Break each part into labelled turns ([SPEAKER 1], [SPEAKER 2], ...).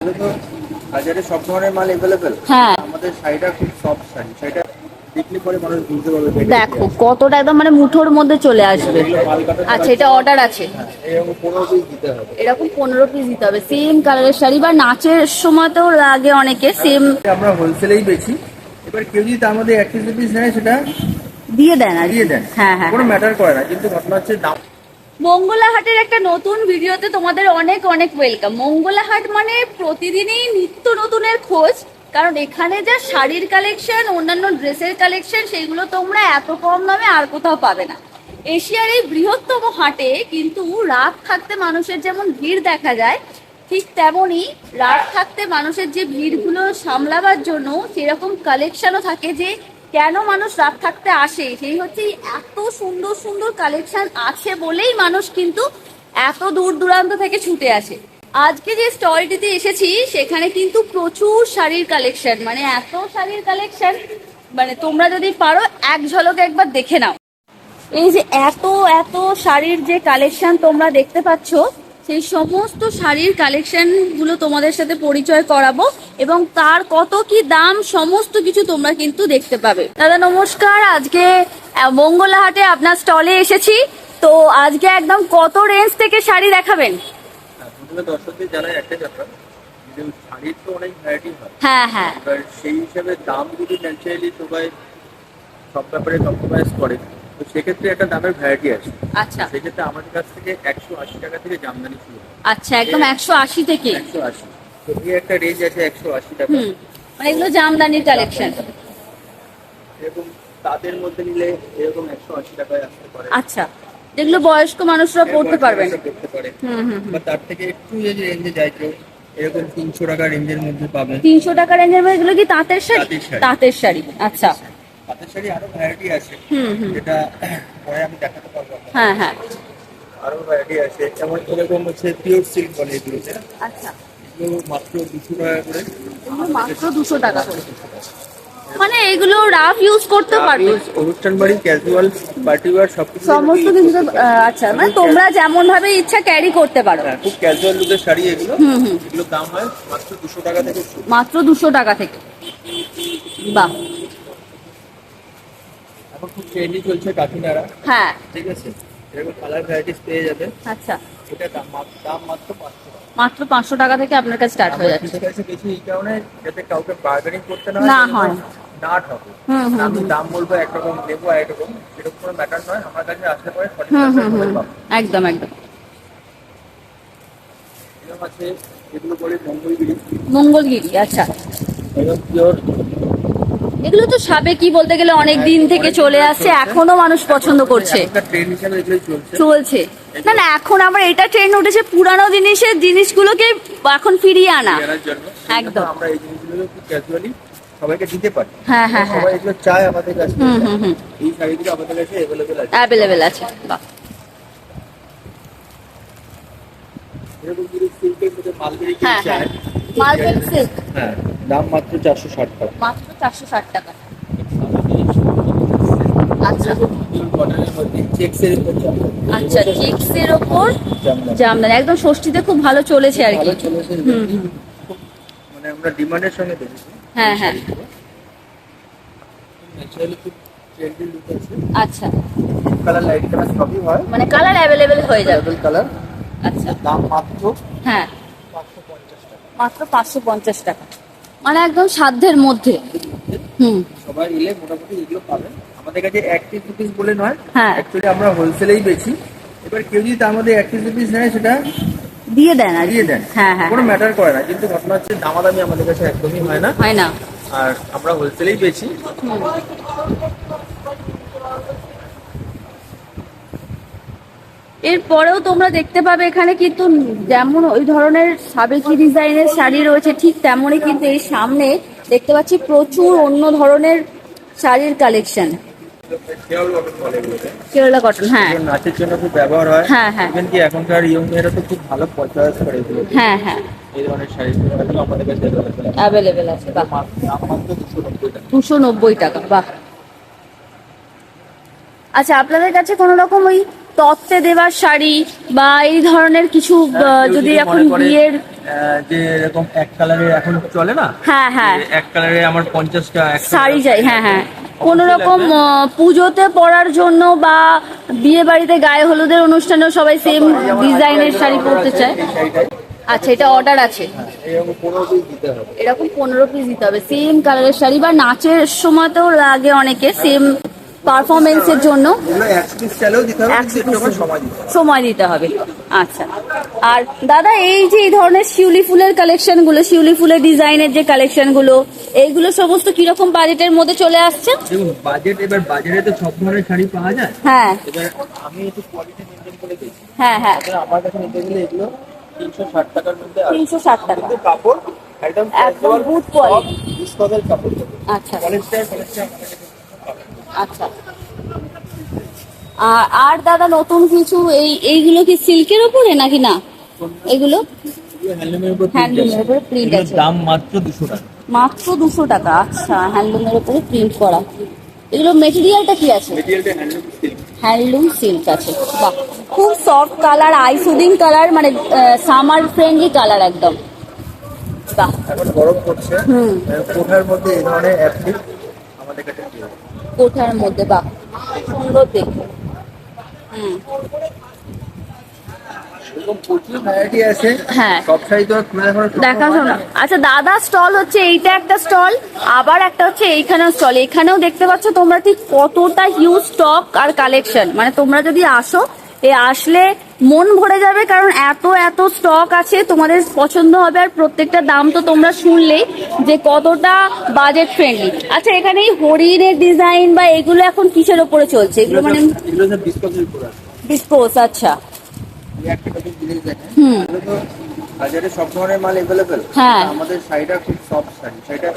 [SPEAKER 1] তো বাজারে সব ধরনের মাল অ্যাভেলেবেল
[SPEAKER 2] হ্যাঁ।
[SPEAKER 1] আমাদের শাড়িটা খুব সফট শাড়ি। শাড়িটা
[SPEAKER 2] দেখো কতটা একদম মানে মুঠোর মধ্যে চলে আসবে। আচ্ছা এটা অর্ডার আছে।
[SPEAKER 1] হ্যাঁ, এরকম পনেরো পিস দিতে হবে।
[SPEAKER 2] সেম কালারের শাড়ি বা নাচের সময়তেও লাগে অনেকে সেম
[SPEAKER 1] আমরা হোলসেলেই বেচি। এবার কেউ যদি তার মধ্যে এক পিস নেয় সেটা
[SPEAKER 2] দিয়ে দেন আর
[SPEAKER 1] দিয়ে দেন
[SPEAKER 2] হ্যাঁ হ্যাঁ।
[SPEAKER 1] কোনো ম্যাটার করে না। কিন্তু ঘটনা হচ্ছে দাম
[SPEAKER 2] মঙ্গলা হাটের একটা নতুন ভিডিওতে তোমাদের অনেক অনেক ওয়েলকাম মঙ্গলা হাট মানে প্রতিদিনই নিত্য নতুনের খোঁজ, কারণ এখানে যা শাড়ির কালেকশন অন্যান্য ড্রেসের কালেকশন সেগুলো তোমরা এত কম দামে আর কোথাও পাবে না। এশিয়ার এই বৃহত্তম হাটে কিন্তু রাত থাকতে মানুষের যেমন ভিড় দেখা যায়, ঠিক তেমনই রাত থাকতে মানুষের যে ভিড়গুলো সামলাবার জন্য সেরকম কালেকশনও থাকে যে কেন মানুষ রাত থাকতে আসে? সেই হচ্ছে এত সুন্দর সুন্দর কালেকশন আছে বলেই মানুষ কিন্তু এত দূর দূরান্ত থেকে ছুটে আসে। আজকে যে স্টলটিতে এসেছি, সেখানে কিন্তু প্রচুর শাড়ির কালেকশন মানে এত শাড়ির কালেকশন মানে তোমরা যদি পারো, এক ঝলকে একবার দেখে নাও। এই যে এত এত শাড়ির যে কালেকশন তোমরা দেখতে পাচ্ছ সেই সমস্ত শাড়ির কালেকশনগুলো তোমাদের সাথে পরিচয় করাবো এবং তার কত কি দাম সমস্ত কিছু তোমরা কিন্তু দেখতে পাবে। দাদা নমস্কার আজকে মঙ্গলাহাটে আপনার স্টলে এসেছি। তো আজকে একদম কত রেঞ্জ থেকে শাড়ি দেখাবেন?
[SPEAKER 1] হ্যাঁ, দর্শকদের জানাই একটা ব্যাপার শাড়ির তো অনেক ভ্যারাইটি হয়।
[SPEAKER 2] হ্যাঁ হ্যাঁ।
[SPEAKER 1] সেই হিসাবে দাম যদি ন্যাচারালি সবাই সব ব্যাপারে কম্প্রোমাইজ করে। তো সেক্ষেত্রে একটা দামের ভ্যারাইটি আছে।
[SPEAKER 2] আচ্ছা।
[SPEAKER 1] সেক্ষেত্রে আমাদের কাছ থেকে একশো আশি টাকা থেকে জামদানি শুরু হয়।
[SPEAKER 2] আচ্ছা একদম একশো আশি থেকে?
[SPEAKER 1] একশো আশি। তো এই একটা রেঞ্জ আছে একশো আশি টাকা।
[SPEAKER 2] মানে এগুলো জামদানির কালেকশন
[SPEAKER 1] এরকম তাদের মধ্যে নিলে এরকম একশো আশি টাকায় আসতে পারে।
[SPEAKER 2] আচ্ছা যেগুলো বয়স্ক মানুষরা পড়তে পারবেন
[SPEAKER 1] করতে পারে।
[SPEAKER 2] হুম হুম হুম।
[SPEAKER 1] বা তার থেকে একটু যদি রেঞ্জে যায় কেউ এরকম তিনশো টাকা রেঞ্জের মধ্যে পাবে
[SPEAKER 2] তিনশো টাকা রেঞ্জের মধ্যে এগুলো কি তাঁতের শাড়ি।
[SPEAKER 1] তাঁতের শাড়ি
[SPEAKER 2] আচ্ছা।
[SPEAKER 1] তাঁতের শাড়ি আরও ভ্যারাইটি আছে। যেটা পরে আমি দেখাতে পারব
[SPEAKER 2] হ্যাঁ হ্যাঁ।
[SPEAKER 1] আরও ভ্যারাইটি আছে। যেমন এরকম হচ্ছে পিওর সিল্ক বলে এগুলোতে
[SPEAKER 2] আচ্ছা।
[SPEAKER 1] এগুলো মাত্র দুশো টাকা করে।
[SPEAKER 2] মাত্র দুশো টাকা করে। মানে এগুলো রাফ ইউজ করতে পারবে।
[SPEAKER 1] অনুষ্ঠান বাড়ি ক্যাজুয়াল পার্টি ওয়ার সব
[SPEAKER 2] সমস্ত কিছু তো, আহ, আচ্ছা মানে তোমরা যেমন ভাবে ইচ্ছা ক্যারি করতে পারো।
[SPEAKER 1] হ্যাঁ, খুব ক্যাজুয়াল লুকের শাড়ি এগুলো।
[SPEAKER 2] হুম হুম।
[SPEAKER 1] এগুলো দাম হয় মাত্র দুশো টাকা থেকে
[SPEAKER 2] মাত্র দুশো টাকা থেকে। বাহ।
[SPEAKER 1] এখন খুব ট্রেন্ডি চলছে কাকিনাড়া।
[SPEAKER 2] হ্যাঁ।
[SPEAKER 1] ঠিক আছে? এরকম কালার ভ্যারাইটিস পেয়ে যাবে।
[SPEAKER 2] আচ্ছা।
[SPEAKER 1] এটা দাম দাম মাত্র পাঁচশো
[SPEAKER 2] মাত্র পাঁচশো টাকা থেকে আপনার কাছে স্টার্ট হয়ে যাচ্ছে।
[SPEAKER 1] ঠিক আছে বেশি এই কারণে যাতে কাউকে বার্গেনিং করতে না
[SPEAKER 2] হয়।
[SPEAKER 1] না ঠকে আমি দাম বলব একরকম নেব একরকম সেরকম কোনো ম্যাটার নয়। আমার কাছে আসলে পরে।
[SPEAKER 2] একদম একদম।
[SPEAKER 1] এরকম আছে এগুলো বলে মঙ্গলগিরি।
[SPEAKER 2] মঙ্গলগিরি আচ্ছা।
[SPEAKER 1] একদম পিওর
[SPEAKER 2] এগুলো তো সাবেকি বলতে গেলে অনেক দিন থেকে চলে আসছে এখনও মানুষ পছন্দ করছে।
[SPEAKER 1] চলছে।
[SPEAKER 2] না না এখন আবার এটা ট্রেন্ড উঠেছে পুরানো জিনিসের জিনিসগুলোকে এখন ফিরিয়ে আনা। একদম।
[SPEAKER 1] আমরা এই জিনিসগুলো ক্যাজুয়ালি সবাইকে দিতে পারি।
[SPEAKER 2] হ্যাঁ হ্যাঁ হ্যাঁ।
[SPEAKER 1] সবাই এগুলো চায় আমাদের কাছে।
[SPEAKER 2] হুম হুম হুম।
[SPEAKER 1] এই শাড়িগুলো আমাদের কাছে অ্যাভেলেবেল আছে।
[SPEAKER 2] অ্যাভেলেবেল আছে। বাহ।
[SPEAKER 1] এরকম যদি সিল্কের মধ্যে মালবেরি কেউ চায়
[SPEAKER 2] মালবেরি সিল্ক।
[SPEAKER 1] হ্যাঁ দাম মাত্র চারশো ষাট টাকা।
[SPEAKER 2] মাত্র চারশো ষাট টাকা। আচ্ছা। আচ্ছা চিক্সের ওপর
[SPEAKER 1] জামদানি।
[SPEAKER 2] একদম ষষ্ঠীতে খুব ভালো চলেছে আর কি।
[SPEAKER 1] মানে আমরা ডিমান্ডের সঙ্গে দেখেছি।
[SPEAKER 2] হ্যাঁ হ্যাঁ। আচ্ছা।
[SPEAKER 1] কালার লাইট কালার সবই হয়।
[SPEAKER 2] মানে কালার অ্যাভেলেবেল হয়ে যাবে।
[SPEAKER 1] কালার
[SPEAKER 2] আচ্ছা।
[SPEAKER 1] দাম মাত্র
[SPEAKER 2] হ্যাঁ। মাত্র পাঁচশো পঞ্চাশ টাকা। মানে একদম সাধ্যের মধ্যে। হুম।
[SPEAKER 1] সবাই এলে মোটামুটি এগুলো পাবেন। আমাদের কাছে এক পিস দু পিস বলে নয়।
[SPEAKER 2] হ্যাঁ।
[SPEAKER 1] অ্যাকচুয়ালি আমরা হোলসেলেই বেচি। এবার কেউ যদি তার মধ্যে এক পিস দু পিস নেয় সেটা
[SPEAKER 2] দিয়ে দেন আর
[SPEAKER 1] দিয়ে দেন।
[SPEAKER 2] হ্যাঁ হ্যাঁ।
[SPEAKER 1] কোনো ম্যাটার করে না। কিন্তু ঘটনা হচ্ছে দামাদামি আমাদের কাছে একদমই হয় না।
[SPEAKER 2] হয় না।
[SPEAKER 1] আর আমরা হোলসেলেই বেচি।
[SPEAKER 2] এরপরেও তোমরা দেখতে পাবে এখানে কিন্তু যেমন ওই ধরনের সাবেকি ডিজাইনের শাড়ি রয়েছে ঠিক তেমনই কিন্তু এই সামনে দেখতে পাচ্ছি প্রচুর অন্য ধরনের শাড়ির কালেকশন।
[SPEAKER 1] কটন
[SPEAKER 2] কেরালা কটন হ্যাঁ।
[SPEAKER 1] নাচের জন্য খুব ব্যবহার হয়।
[SPEAKER 2] হ্যাঁ, হ্যাঁ।
[SPEAKER 1] কি এখনকার ইয়ং মেয়েরা তো খুব ভালো পর্যায়ে করে
[SPEAKER 2] হ্যাঁ হ্যাঁ।
[SPEAKER 1] এই ধরনের শাড়ি আমাদের কাছে
[SPEAKER 2] অ্যাভেলেবেল আছে। বাহ।
[SPEAKER 1] দুশো নব্বই টাকা
[SPEAKER 2] বাহ। আচ্ছা আপনাদের কাছে কোনো রকম ওই তত্ত্বে দেওয়ার শাড়ি বা এই ধরনের কিছু
[SPEAKER 1] হ্যাঁ,
[SPEAKER 2] যদি এখন বিয়ের
[SPEAKER 1] যে এরকম এক কালারের এখন চলে না?
[SPEAKER 2] হ্যাঁ হ্যাঁ।
[SPEAKER 1] এক কালারে আমার পঞ্চাশটা
[SPEAKER 2] শাড়ি চাই হ্যাঁ হ্যাঁ কোন রকম পুজোতে পরার জন্য বা বিয়ে বাড়িতে গায়ে হলুদের অনুষ্ঠানে সবাই সেম ডিজাইনের শাড়ি পরতে চায়। আচ্ছা এটা অর্ডার আছে।
[SPEAKER 1] এরকম পনেরো পিস দিতে হবে।
[SPEAKER 2] এরকম পনেরো পিস দিতে হবে সেম কালারের শাড়ি বা নাচের সময়তেও লাগে অনেকে সেম পারফরমেন্সের জন্য।
[SPEAKER 1] সময় দিতে হবে।
[SPEAKER 2] আচ্ছা। আর দাদা এই যে এই ধরনের শিউলি ফুলের কালেকশনগুলো শিউলি ফুলের ডিজাইনের যে কালেকশনগুলো এইগুলো সমস্ত কীরকম বাজেটের মধ্যে চলে আসছে?
[SPEAKER 1] বাজেট এবার বাজারে তো সব ধরনের শাড়ি পাওয়া যায়।
[SPEAKER 2] হ্যাঁ।
[SPEAKER 1] এবার আমি একটু কোয়ালিটি মেনটেন করে দিয়েছি।
[SPEAKER 2] হ্যাঁ হ্যাঁ।
[SPEAKER 1] আমার কাছে নিতে গেলে এগুলো তিনশো ষাট টাকার মধ্যে আসবে।
[SPEAKER 2] তিনশো ষাট টাকা।
[SPEAKER 1] কিন্তু কাপড় একদম
[SPEAKER 2] একদম।
[SPEAKER 1] বিস্কদের কাপড়
[SPEAKER 2] আচ্ছা।
[SPEAKER 1] কাছে
[SPEAKER 2] আচ্ছা। আর আর দাদা নতুন কিছু এই এইগুলো কি সিল্কের উপরে নাকি না? এগুলো?
[SPEAKER 1] হ্যান্ডলুমের উপরে
[SPEAKER 2] প্রিন্ট আছে।
[SPEAKER 1] দাম মাত্র দুশো টাকা।
[SPEAKER 2] মাত্র দুশো টাকা আচ্ছা হ্যান্ডলুমের উপরে প্রিন্ট করা। এগুলো মেটেরিয়ালটা কি আছে?
[SPEAKER 1] হ্যান্ডলুম সিল্ক
[SPEAKER 2] আছে। বাহ খুব soft colour eye soothing colour মানে সামার ফ্রেন্ডলি কালার একদম। বাহ।
[SPEAKER 1] এখন গরম পড়ছে।
[SPEAKER 2] হুম।
[SPEAKER 1] কোঠার মধ্যে এই ধরনের অ্যাপ্লিক আমাদের কাছে পেয়ে যাবে।
[SPEAKER 2] কোঠার মধ্যে বা সুন্দর দেখে। হুম। হ্যাঁ। দেখাশোনা আচ্ছা দাদা স্টল হচ্ছে এইটা একটা স্টল আবার একটা হচ্ছে এইখানেও স্টল এখানেও দেখতে পাচ্ছ তোমরা ঠিক কতটা হিউজ স্টক আর কালেকশন মানে তোমরা যদি আসো এ আসলে মন ভরে যাবে কারণ এত এত স্টক আছে তোমাদের পছন্দ হবে আর প্রত্যেকটা দাম তো তোমরা শুনলেই যে কতটা বাজেট ফ্রেন্ডলি আচ্ছা এখানে এই হরিণের ডিজাইন বা এগুলো এখন কিসের ওপরে চলছে? এগুলো মানে ডিসপোজ আচ্ছা। হুম।
[SPEAKER 1] বাজারে সব ধরনের মাল এভেলেবেল
[SPEAKER 2] হ্যাঁ।
[SPEAKER 1] আমাদের শাড়িটা খুব সফট শাড়ি। শাড়িটা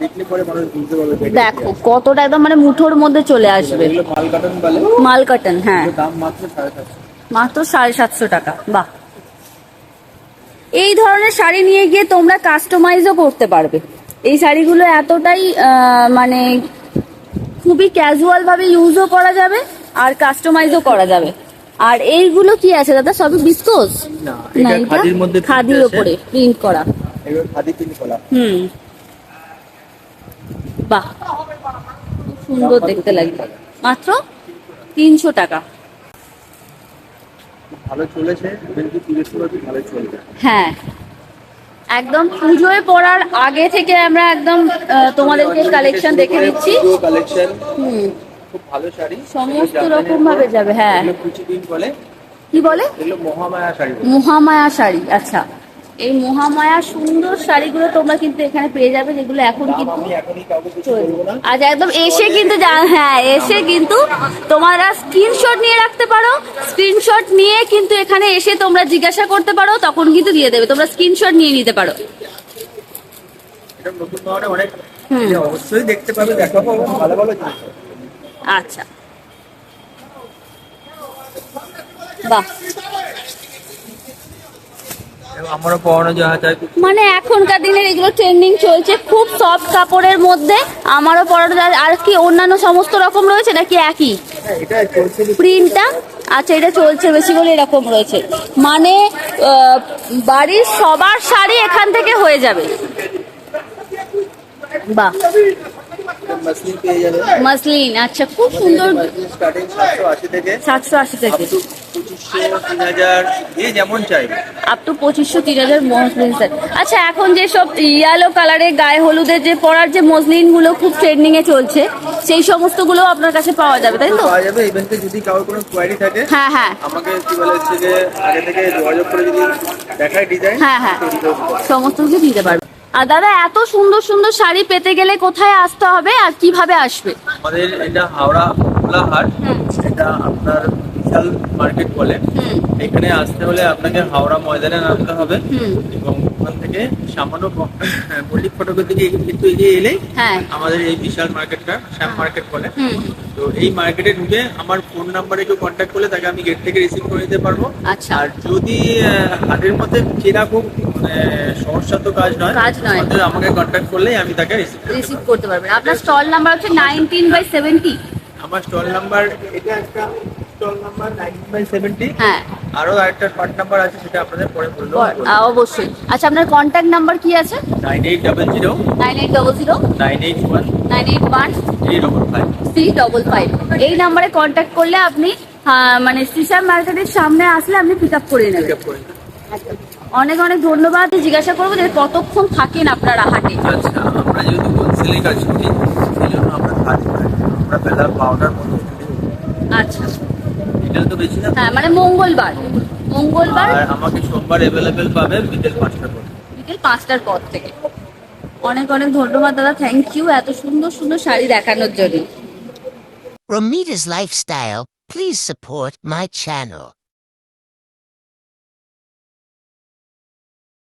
[SPEAKER 1] দেখলে পরে মানুষ বুঝতে পারবে
[SPEAKER 2] দেখো কতটা একদম মানে মুঠোর মধ্যে চলে আসবে।
[SPEAKER 1] মাল কাটন বলে।
[SPEAKER 2] মাল কাটন হ্যাঁ
[SPEAKER 1] দাম মাত্র সাড়ে সাতশো।
[SPEAKER 2] মাত্র সাড়ে সাতশো টাকা বাহ। এই ধরনের শাড়ি নিয়ে গিয়ে তোমরা কাস্টমাইজও করতে পারবে। এই শাড়িগুলো এতটাই মানে খুবই ক্যাজুয়াল ভাবে ইউজও করা যাবে আর কাস্টমাইজও করা যাবে। আর এইগুলো কি আছে দাদা? সবই বিস্কোস
[SPEAKER 1] না এটা খাদির।
[SPEAKER 2] ওপরে প্রিন্ট করা। হুম। বাহ। সুন্দর দেখতে লাগবে মাত্র তিনশো টাকা।
[SPEAKER 1] ভালো চলেছে? কিন্তু পুজোর সময় ভালো চলবে।
[SPEAKER 2] হ্যাঁ। একদম পুজোয় পড়ার আগে থেকে আমরা একদম তোমাদেরকে কালেকশন দেখে দিচ্ছি
[SPEAKER 1] কালেকশন
[SPEAKER 2] হুম।
[SPEAKER 1] খুব ভালো শাড়ি।
[SPEAKER 2] সমস্ত রকম ভাবে যাবে হ্যাঁ।
[SPEAKER 1] কুচি বলে।
[SPEAKER 2] কি বলে?
[SPEAKER 1] মহামায়া শাড়ি।
[SPEAKER 2] মহামায়া শাড়ি আচ্ছা। এই মহামায়া সুন্দর শাড়িগুলো তোমরা কিন্তু এখানে পেয়ে যাবে যেগুলো এখন কিন্তু আজ একদম এসে কিন্তু হ্যাঁ এসে কিন্তু তোমরা স্ক্রিনশট নিয়ে রাখতে পারো। স্ক্রিনশট নিয়ে কিন্তু এখানে এসে তোমরা জিজ্ঞাসা করতে পারো তখন কিন্তু দিয়ে দেবে। তোমরা স্ক্রিনশট নিয়ে নিতে পারো।
[SPEAKER 1] অবশ্যই দেখতে পাবে দেখাবো ভালো ভালো
[SPEAKER 2] আচ্ছা। বাহ।
[SPEAKER 1] আমারও যাওয়া যায়
[SPEAKER 2] মানে এখনকার দিনের এগুলো ট্রেন্ডিং চলছে খুব সফট কাপড়ের মধ্যে আমারও পরানো যায় আর কি অন্যান্য সমস্ত রকম রয়েছে নাকি একই? প্রিন্টটা আচ্ছা এটা চলছে বেশি বলে এরকম রয়েছে। মানে বাড়ির সবার শাড়ি এখান থেকে হয়ে যাবে। বাহ।
[SPEAKER 1] মাসলিন
[SPEAKER 2] আচ্ছা খুব সুন্দর।
[SPEAKER 1] সাতশো আশি থেকে। পঁচিশশো তিন হাজার যে যেমন চাইবে
[SPEAKER 2] আপ টু পঁচিশশো তিন হাজার মসলিন সেট আচ্ছা এখন যে সব ইয়েলো কালারের গায়ে হলুদের যে পরার যে মসলিনগুলো খুব ট্রেন্ডিং এ চলছে সেই সমস্তগুলো আপনার কাছে পাওয়া যাবে তাই তো?
[SPEAKER 1] পাওয়া যাবে ইভেন্টে যদি কারোর কোনো কোয়ারি থাকে
[SPEAKER 2] হ্যাঁ হ্যাঁ।
[SPEAKER 1] আমাকে কি বলে হচ্ছে যে আগে থেকে যোগাযোগ করে যদি দেখায় ডিজাইন
[SPEAKER 2] হ্যাঁ, হ্যাঁ। সমস্ত কিছু দিতে পারবে। আর দাদা এত সুন্দর সুন্দর শাড়ি পেতে গেলে কোথায় আসতে হবে আর কীভাবে আসবে?
[SPEAKER 1] আমাদের এটা হাওড়া এটা আপনার বিশাল মার্কেট বলে। এখানে আসতে হলে আপনাকে হাওড়া ময়দানে নামতে হবে এবং ওখান থেকে সামান্য ব- হ্যাঁ, ফটোকের দিকে একটু এগিয়ে এলেই
[SPEAKER 2] হ্যাঁ।
[SPEAKER 1] আমাদের এই বিশাল মার্কেটটা শ্যাম মার্কেট বলে। তো এই মার্কেটে ঢুকে আমার ফোন নাম্বারে কেউ কন্ট্যাক্ট করলে তাকে আমি গেট থেকে রিসিভ করে দিতে পারব।
[SPEAKER 2] আচ্ছা।
[SPEAKER 1] আর যদি হাটের মধ্যে চেনা খুব মানে সমস্যা তো কাজ নয়
[SPEAKER 2] কাজ নয়।
[SPEAKER 1] আমাকে কন্ট্যাক্ট করলেই আমি তাকে রিসিভ
[SPEAKER 2] রিসিভ করতে পারবেন। আপনার স্টল নাম্বার হচ্ছে নাইনটিন বাই সেভেন্টি
[SPEAKER 1] আমার স্টল নাম্বার এটা একটা স্টল নাম্বার
[SPEAKER 2] হ্যাঁ।
[SPEAKER 1] আরেকটা পার্ট নাম্বার আছে সেটা আপনাদের পরে বলল
[SPEAKER 2] অবশ্যই। আচ্ছা আপনার নাম্বার কি আছে? এই নাম্বারে করলে আপনি মানে সিসার মার্কেটের সামনে আসলে আপনি পিক আপ করে নেবেন। অনেক অনেক ধন্যবাদ জিজ্ঞাসা করব যে কতক্ষণ থাকেন আপনারা হাটে?
[SPEAKER 1] আচ্ছা আমরা যেহেতু হোলসেলে কাজ করি সেই জন্য আমরা কাজ আমরা বেলা বারোটার মধ্যে
[SPEAKER 2] আচ্ছা।
[SPEAKER 1] বেশি না
[SPEAKER 2] হ্যাঁ মানে মঙ্গলবার। মঙ্গলবার?
[SPEAKER 1] আর আমাকে সোমবার অ্যাভেলেবেল পাবে বিকেল পাঁচটার পর।
[SPEAKER 2] বিকেল পাঁচটার পর থেকে। অনেক অনেক ধন্যবাদ দাদা। থ্যাংক ইউ এত সুন্দর সুন্দর শাড়ি দেখানোর জন্য।
[SPEAKER 3] Romita's lifestyle, please support my channel.